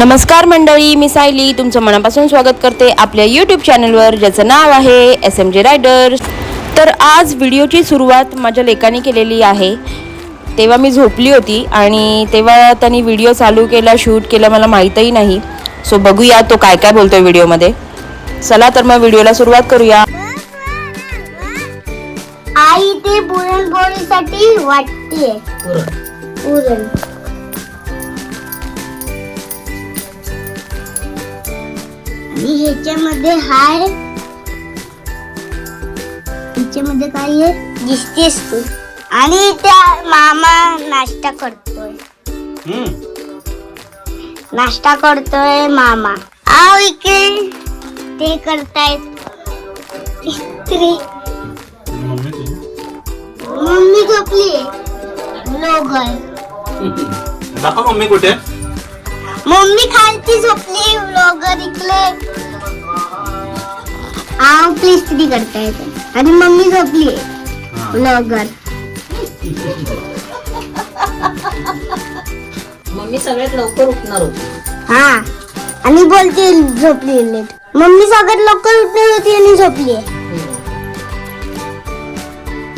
नमस्कार मंडळी मी सायली. तुमचं मनापासून स्वागत करते आपल्या यूट्यूब चॅनलवर ज्याचं नाव आहे एस एम जे रायडर्स तर आज व्हिडिओची सुरुवात माझ्या लेकाने केलेली आहे. तेव्हा मी झोपली होती आणि तेव्हा त्यांनी व्हिडिओ चालू केला शूट केलं मला माहीतही नाही. सो बघूया तो काय काय बोलतोय व्हिडिओमध्ये. चला तर मग व्हिडिओला सुरुवात करूया. आई ते पुरणपोळीसाठी वाटते पुरण. ह्याच्यामध्ये हाय ह्याच्यामध्ये काय आहे? दिसतेस तू. आणि त्या मामा नाश्ता करतोय. नाश्ता करतोय मामा. आव इकडे. ते करतायत. इस्त्री मम्मी झोपली. लोगर दाखव मम्मी कुठे? मम्मी खालती झोपली लोगर इकडे आव प्लीज किती करता येते आणि मम्मी झोपली. लोगर मम्मी सगळ्यात लवकर उठणार होती. हा. आणि बोलते झोपली लेट. मम्मी सगळ्यात लवकर उठणार होती आणि झोपली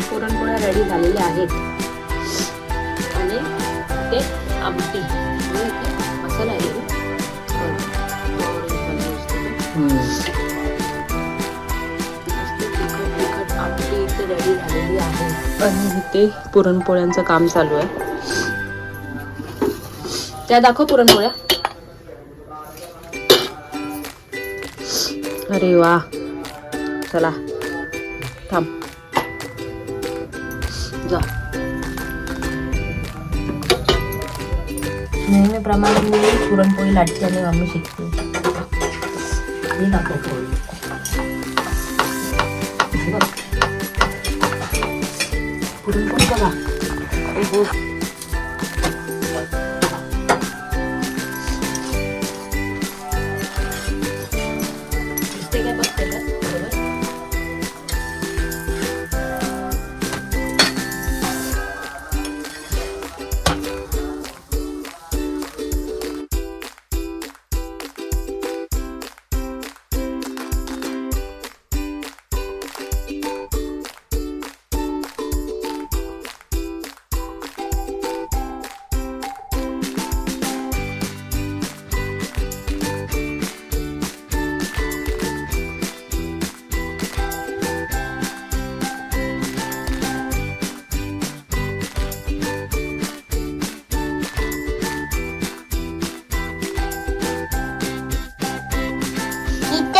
पुरणपोळ्या रेडी झालेल्या आहेत. आणि ते आमटी. आणि इथे मसाला आणि इथे पुरणपोळ्यांचं काम चालू आहे. त्या दाखव पुरणपोळ्या. अरे वा. चला. नेहमीप्रमाणे मी पुरणपोळी लाटते आणि मम्मी शिकते हे दाखव पोळी हे बघ. पुरणपोळी बघा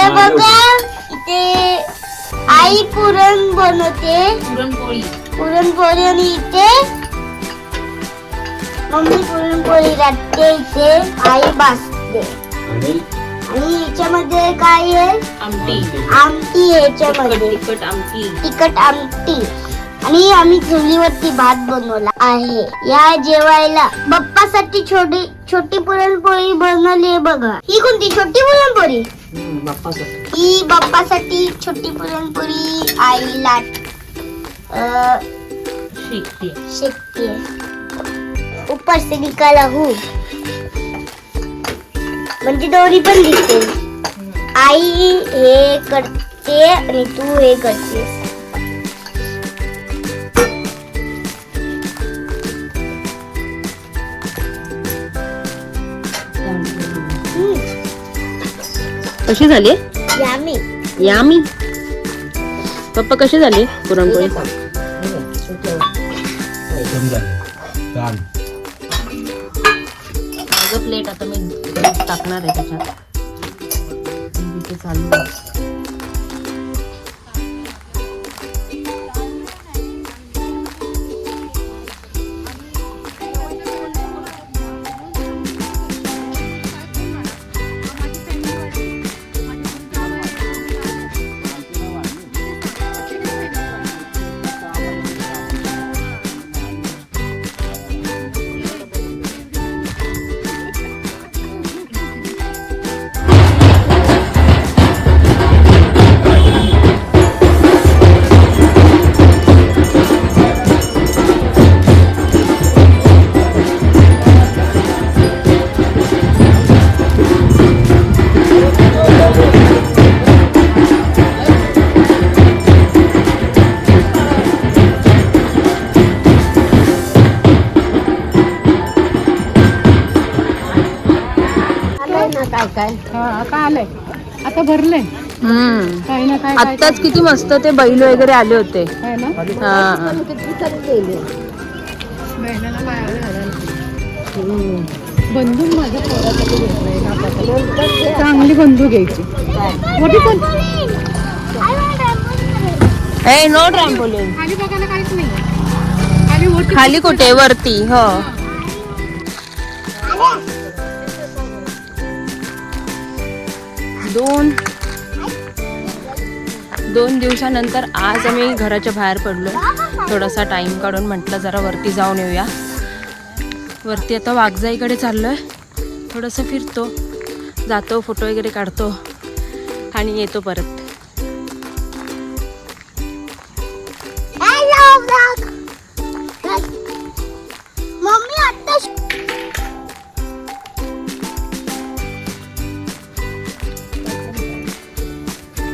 इथे बघा इथे आई पुरण बनवते. पुरणपोळी. पुरणपोळी आणि इथे मम्मी पुरणपोळी लाटते इथे आई भाजते. आणि? आणि याच्यामध्ये काय आहे? आमटी. आमटी आहे याच्यामध्ये. तिखट आमटी. तिखट आमटी. आणि आम्ही चुलीवरती भात बनवला आहे. या जेवायला बाप्पासाठी छोटी छोटी पुरणपोळी बनवली आहे बघा. ही कोणती? छोटी पुरणपोळी? ही बाप्पासाठी छोटी पुरणपोळी आई लाट शिकते. शेकती. ऊपर से निकाला हूँ. म्हणजे दोरी पण दिसते. आई हे करते आणि तू हे करतेस. कशी झाली? यामी यामी पप्पा कशी झाली? पुरणपोळी? माझं प्लेट आता मी टाकणार आहे त्याच्यात. चालू आता आलंय? आता भरलंय. हम्म. काही ना काय आत्ताच किती मस्त ते बैल वगैरे आले होते. काय ना? हा. बहिणाला पायावर घालायला बंदूक माझ्या पोरासाठी घेतलाय नापासाठी. चांगली बंदूक घ्यायची. मोठी पण ए नो ट्रॅम्पोलिन खाली बघायला काहीच नाही. खाली मोठी खाली कुठे? वरती हो. दोन. दोन दिवसानंतर आज आम्ही घराच्या बाहेर पडलो. थोडासा टाईम काढून म्हटलं जरा वरती जाऊन येऊया. वरती आता वाघजाईकडे चाललो आहे थोडंसं फिरतो. जातो फोटो वगैरे काढतो. आणि येतो परत.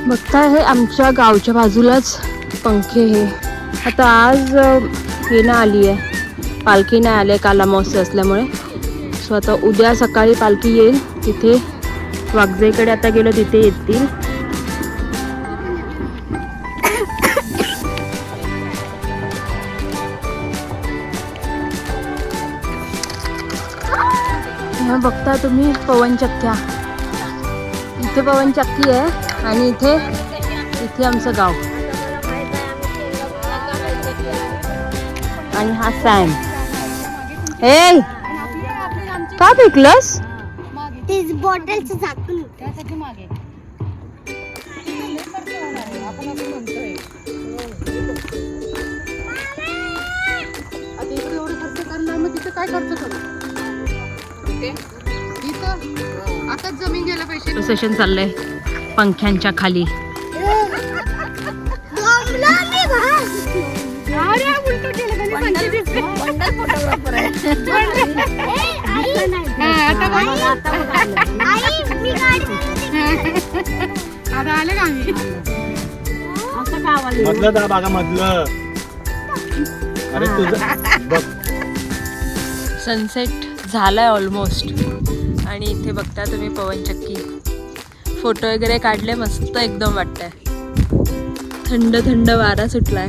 बघताय हे आमच्या गावच्या बाजूलाच पंखे हे. आता आज हे ना आली आहे. पालखी नाही आली आहे काल अमावस्या असल्यामुळे. सो आता उद्या सकाळी पालखी येईल. तिथे वाघजाईकडे आता गेलो तिथे येतील. बघता तुम्ही पवनचक्क्या इथे पवनचक्की आहे. आणि इथे इथे आमचं गाव. आणि हा सॅम. हे का पिकलस काय खर्च करू? ओके इथं? आताच जमीन घ्यायला पैसे सेशन चाललंय. पंख्यांच्या खाली. बोंबला मी भास. अरे उलट केलं त्यांनी संजय दिसते. ए, आई. हा, आता बघ. आई, मी गाडी आता आले का आम्ही? मधलं दा बागा मधलं. अरे तुझं बघ. सनसेट झालाय ऑलमोस्ट आणि इथे बघता तुम्ही पवनचक्की फोटो वगैरे काढले मस्त एकदम वाटतंय. थंड थंड वारा सुटलाय.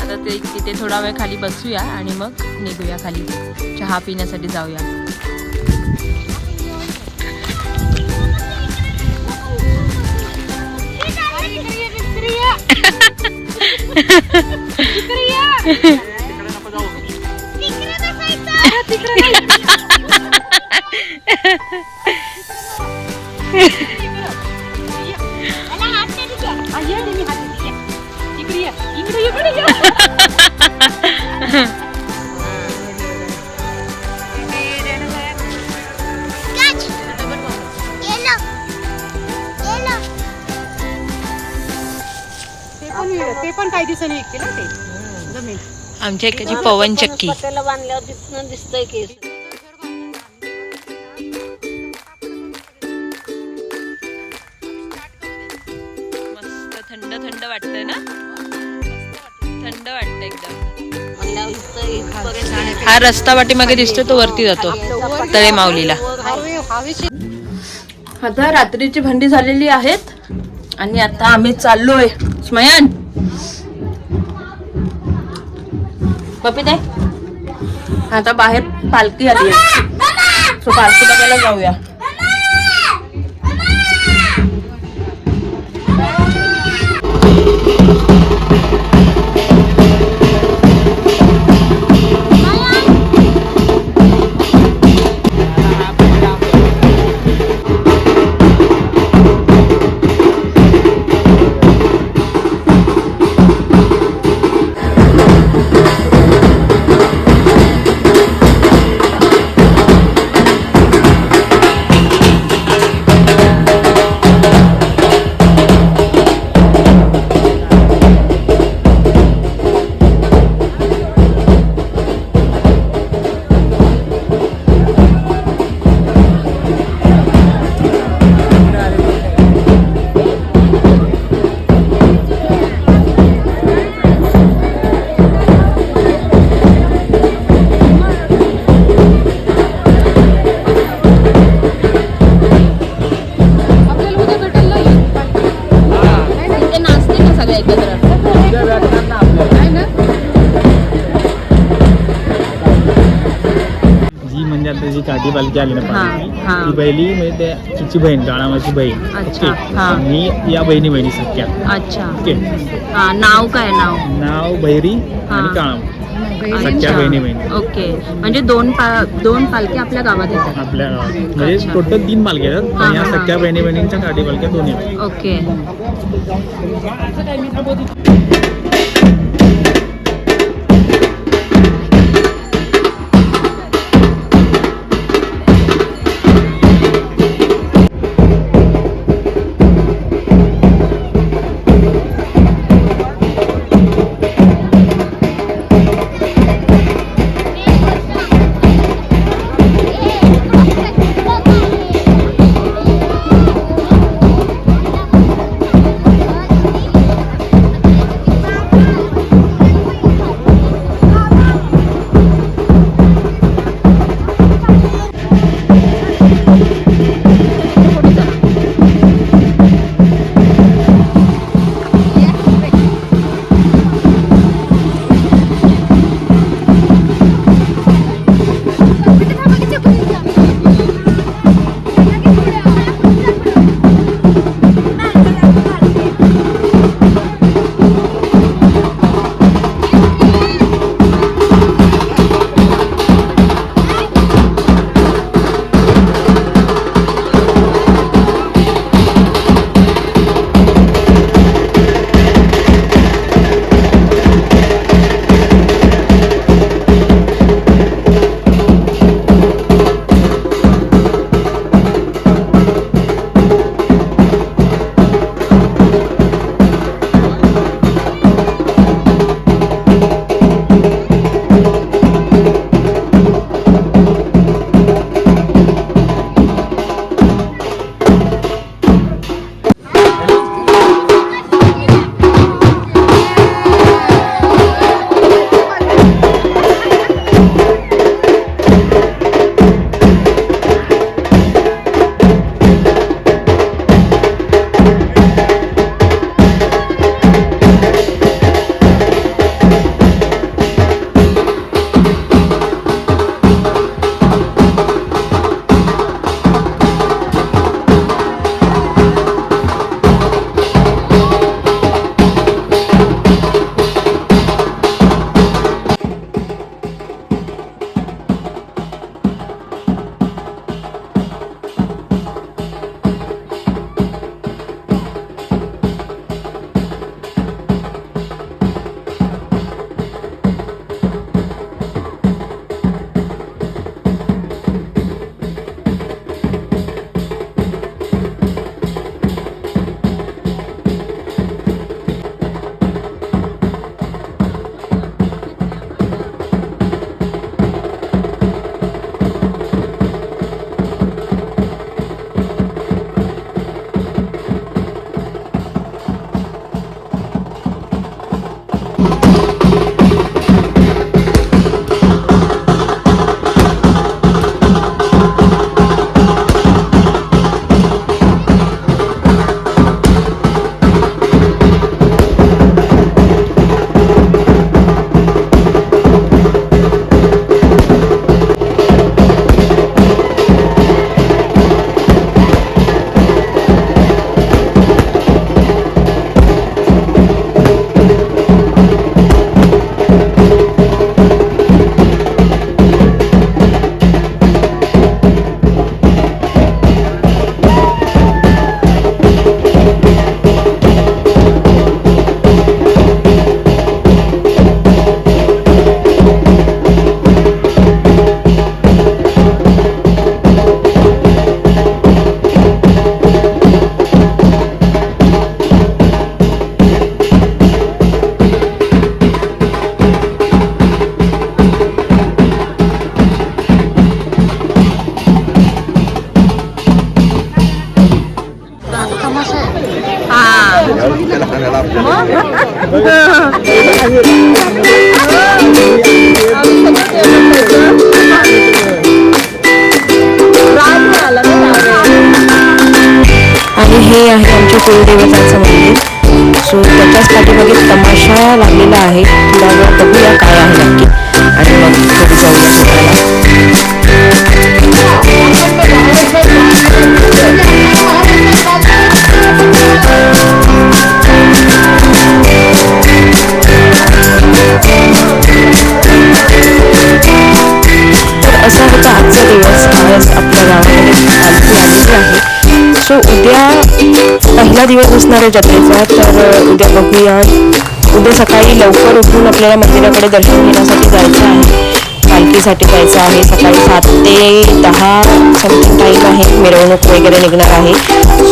आता ते तिथे थोडा वेळ खाली बसूया आणि मग निघूया खाली. चहा पिण्यासाठी जाऊया. otra vez. आमच्या एकाची पवनचक्की मस्त थंड थंड वाटतंय ना? थंड वाटतं एकदम. हा रस्ता वाटेमागे दिसतो तो वरती जातो. तळे माऊलीला. हवे हवेशी आता रात्रीची भांडी झालेली आहेत. आणि आता आम्ही चाललोय. स्मयान! बपिते आता बाहेर पालखी आली आहे. सो पालखी बघायला जाऊया. पालखी आली ना हा, पालखी हा. ती पहिली म्हणजे त्या तिची बहीण काळामाची बहीण. अच्छा, ओके. हा. आणि या बहिणी बहिणी सख्या. अच्छा. ओके. हा नाव काय नाव? नाव बहिरी हा. आणि काळामा अच्छा. सख्या बहिणी बहिणी ओके. म्हणजे दोन पा दोन पालखी आपल्या गावात येतात. आपल्या गावात. म्हणजे अच्छा. टोटल तीन पालख्या आहेत. हा, पण या हा, हा. सख्या बहिणी बहिणींच्या काठी पालख्या दोन्ही आहेत. ओके. आणि हे आहे आमच्या कुलदेवतांचं मंदिर. सो त्याच्याच पाठीमागे तमाशा लागलेला आहे. थोडा वेळ बघूया काय आहे नक्की. आणि मग जाऊ पहिला दिवस असणार आहे जत्रेचा तर उद्या बघूया. उद्या सकाळी लवकर उठून आपल्याला मंदिराकडे दर्शन घेण्यासाठी जायचं आहे. पालखीसाठी जायचं आहे. सकाळी सात ते दहा समथिंग टाईम आहे. मिरवणूक वगैरे निघणार आहे.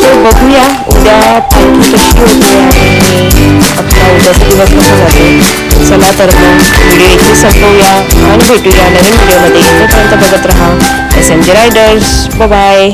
सो बघूया. उद्या पालखी कशी होते आणि आपला उद्याचा दिवस कसा जातो. चला तर मग व्हिडिओ इथे संपवूया आणि भेटूया नवीन व्हिडिओमध्ये. तोपर्यंत बघत राहा. Passenger riders bye